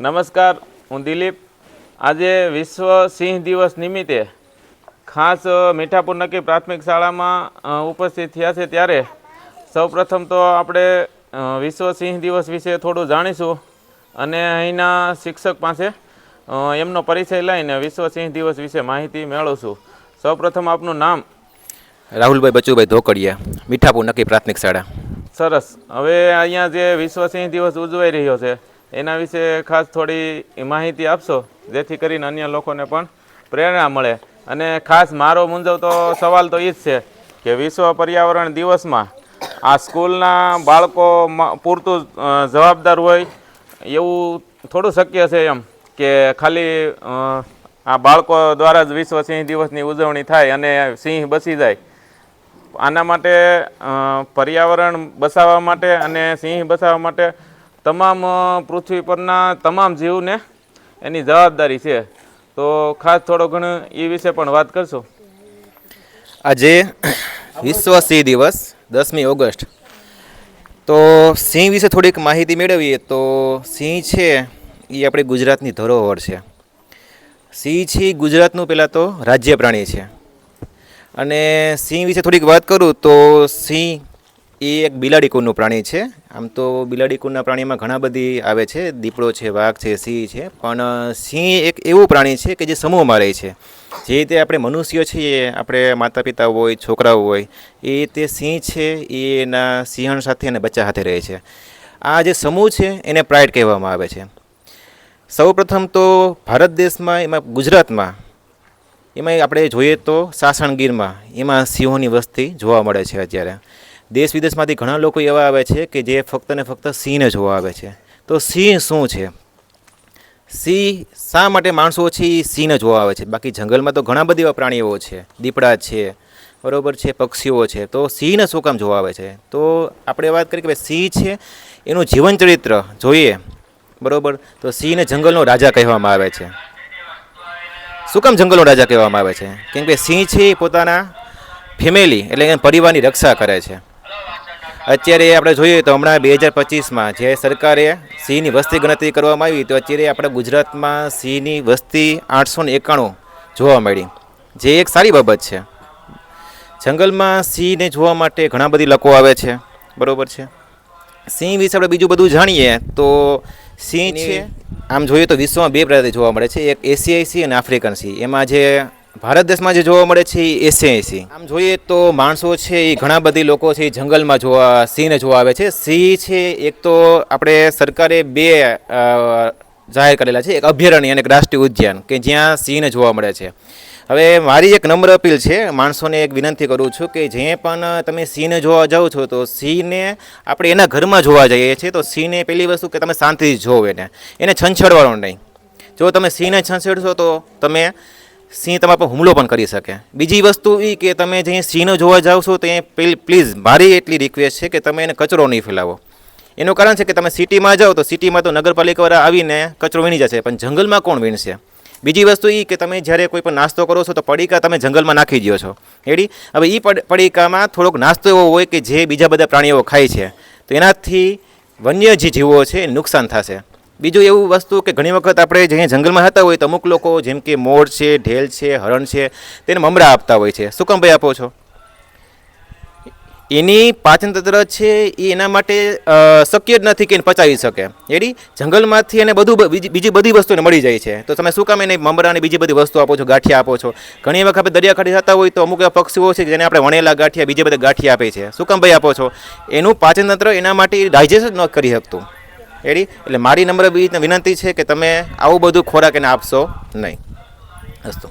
નમસ્કાર હું દિલીપ. આજે વિશ્વ સિંહ દિવસ નિમિત્તે ખાસ મીઠાપુર નક્કી પ્રાથમિક શાળામાં ઉપસ્થિત થયા છે ત્યારે સૌપ્રથમ તો આપણે વિશ્વ સિંહ દિવસ વિશે થોડું જાણીશું અને અહીંના શિક્ષક પાસે એમનો પરિચય લઈને વિશ્વ સિંહ દિવસ વિશે માહિતી મેળવશું. સૌપ્રથમ આપનું નામ? રાહુલભાઈ બચુભાઈ ધોકડિયા મીઠાપુર નક્કી પ્રાથમિક શાળા. સરસ. હવે અહીંયા જે વિશ્વ સિંહ દિવસ ઉજવાઈ રહ્યો છે એના વિશે ખાસ થોડી માહિતી આપશો? જેથી કરીને અન્ય લોકોને પણ પ્રેરણા મળે. અને ખાસ મારો મૂંઝવતો સવાલ તો એ જ છે કે વિશ્વ પર્યાવરણ દિવસમાં આ સ્કૂલના બાળકો પૂરતું જવાબદાર હોય એવું થોડું શક્ય છે એમ કે ખાલી આ બાળકો દ્વારા જ વિશ્વ સિંહ દિવસની ઉજવણી થાય અને સિંહ બસી જાય. આના માટે પર્યાવરણ બસાવવા માટે અને સિંહ બસાવવા માટે તમામ પૃથ્વી પરના તમામ જીવને એની જવાબદારી છે. તો ખાસ થોડો ઘણો એ વિશે પણ વાત કરશો. આજે વિશ્વ સિંહ દિવસ, દસમી ઓગસ્ટ. તો સિંહ વિશે થોડીક માહિતી મેળવીએ તો સિંહ છે એ આપણી ગુજરાતની ધરોહર છે. સિંહ છે ગુજરાતનું પહેલાં તો રાજ્ય પ્રાણી છે. અને સિંહ વિશે થોડીક વાત કરું તો સિંહ એ એક બિલાડી કુળનું પ્રાણી છે. આમ તો બિલાડી કુળના પ્રાણીમાં ઘણા બધી આવે છે. દીપડો છે, વાઘ છે, સિંહ છે. પણ સિંહ એક એવું પ્રાણી છે કે જે સમૂહમાં રહે છે. જે રીતે આપણે મનુષ્યો છીએ, આપણે માતા પિતા હોય, છોકરાઓ હોય, એ તે સિંહ છે, એ એના સિંહણ સાથે અને બચ્ચા સાથે રહે છે. આ જે સમૂહ છે, એને પ્રાઇડ કહેવામાં આવે છે. સૌપ્રથમ તો ભારત દેશમાં, એમાં ગુજરાતમાં એમાં આપણે જોઈએ તો સાસણગીરમાં, એમાં સિંહોની વસ્તી જોવા મળે છે અત્યારે. દેશ વિદેશમાંથી ઘણા લોકો એવા આવે છે કે જે ફક્ત ને ફક્ત સિંહને જોવા આવે છે. તો સિંહ શું છે? સિંહ શા માટે માણસો છે એ સિંહને જોવા આવે છે? બાકી જંગલમાં તો ઘણા બધા એવા પ્રાણીઓ છે, દીપડા છે, બરોબર છે, પક્ષીઓ છે. તો સિંહને શું કામ જોવા આવે છે? તો આપણે વાત કરીએ કે ભાઈ સિંહ છે એનું જીવન ચરિત્ર જોઈએ, બરોબર? તો સિંહને જંગલનો રાજા કહેવામાં આવે છે. શું કામ જંગલનો રાજા કહેવામાં આવે છે? કેમ કે સિંહ છે એ પોતાના ફેમિલી, એટલે એના પરિવારની રક્ષા કરે છે. અત્યારે આપણે જોઈએ તો હમણાં બે હજાર પચીસમાં જે સરકારે સિંહની વસ્તી ગણતરી કરવામાં આવી તો અત્યારે આપણે ગુજરાતમાં સિંહની વસ્તી આઠસો ને એકાણું જોવા મળી. જે એક સારી બાબત છે. જંગલમાં સિંહને જોવા માટે ઘણા બધી લોકો આવે છે. બરાબર છે? સિંહ વિશે આપણે બીજું બધું જાણીએ તો સિંહ છે આમ જોઈએ તો વિશ્વમાં બે પ્રજાતિ જોવા મળે છે. એક એશિયાઈ સિંહ અને આફ્રિકન સિંહ. એમાં જે ભારત દેશમાં જે જોવા મળે છે એ એસી એસી આમ જોઈએ તો માણસો છે એ ઘણા બધી લોકો છે જંગલમાં જોવા, સિંહને જોવા આવે છે. સિંહ છે એક તો આપણે સરકારે બે જાહેર કરેલા છે. એક અભયારણ્ય અને એક રાષ્ટ્રીય ઉદ્યાન કે જ્યાં સિંહને જોવા મળે છે. હવે મારી એક નમ્ર અપીલ છે, માણસોને એક વિનંતી કરું છું કે જે પણ તમે સિંહને જોવા જાઓ છો તો સિંહને આપણે એના ઘરમાં જોવા જઈએ છીએ તો સિંહને પહેલી વસ્તુ કે તમે શાંતિથી જોવો એને. એને છંછેડવાનો નહીં. જો તમે સિંહને છંછેડશો તો તમે સિંહ તમારા પર હુમલો પણ કરી શકે. બીજી વસ્તુ એ કે તમે જે સિંહનો જોવા જાઓ છો, તો પ્લીઝ મારી એટલી રિક્વેસ્ટ છે કે તમે એને કચરો નહીં ફેલાવો. એનું કારણ છે કે તમે સિટીમાં જાઓ તો સિટીમાં તો નગરપાલિકાવાળા આવીને કચરો વીણી જશે, પણ જંગલમાં કોણ વીણશે? બીજી વસ્તુ એ કે તમે જ્યારે કોઈ પણ નાસ્તો કરો છો, તો પડીકા તમે જંગલમાં નાખી દો છો. એડી હવે એ પડીકામાં થોડોક નાસ્તો એવો હોય કે જે બીજા બધા પ્રાણીઓ ખાય છે. તો એનાથી વન્ય જે જીવો છે એ નુકસાન થશે. બીજું એવું વસ્તુ કે ઘણી વખત આપણે જે જંગલમાં હતા હોય તો અમુક લોકો જેમ કે મોર છે, ઢેલ છે, હરણ છે, તેને મમરા આપતા હોય છે. શું કામ ભાઈ આપો છો? એની પાચન તંત્ર છે, એ એના માટે શક્ય જ નથી કે એને પચાવી શકે. એડી જંગલમાંથી એને બધું બીજી બધી વસ્તુને મળી જાય છે. તો તમે શું કામ એને મમરા અને બીજી બધી વસ્તુ આપો છો, ગાંઠિયા આપો છો? ઘણી વખત આપણે દરિયાકાંઠે જતા હોય તો અમુક એવા પક્ષીઓ છે જેને આપણે વણેલા ગાંઠિયા, બીજા બધા ગાંઠિયા આપે છે. શું કામ ભાઈ આપો છો? એનું પાચન તંત્ર એના માટે ડાયજેસ્ટ ન કરી શકતું. એડી? એટલે મારી નમ્ર વિનંતી છે કે તમે આવું બધું ખોરાક એને આપશો નહીં. અસ્તુ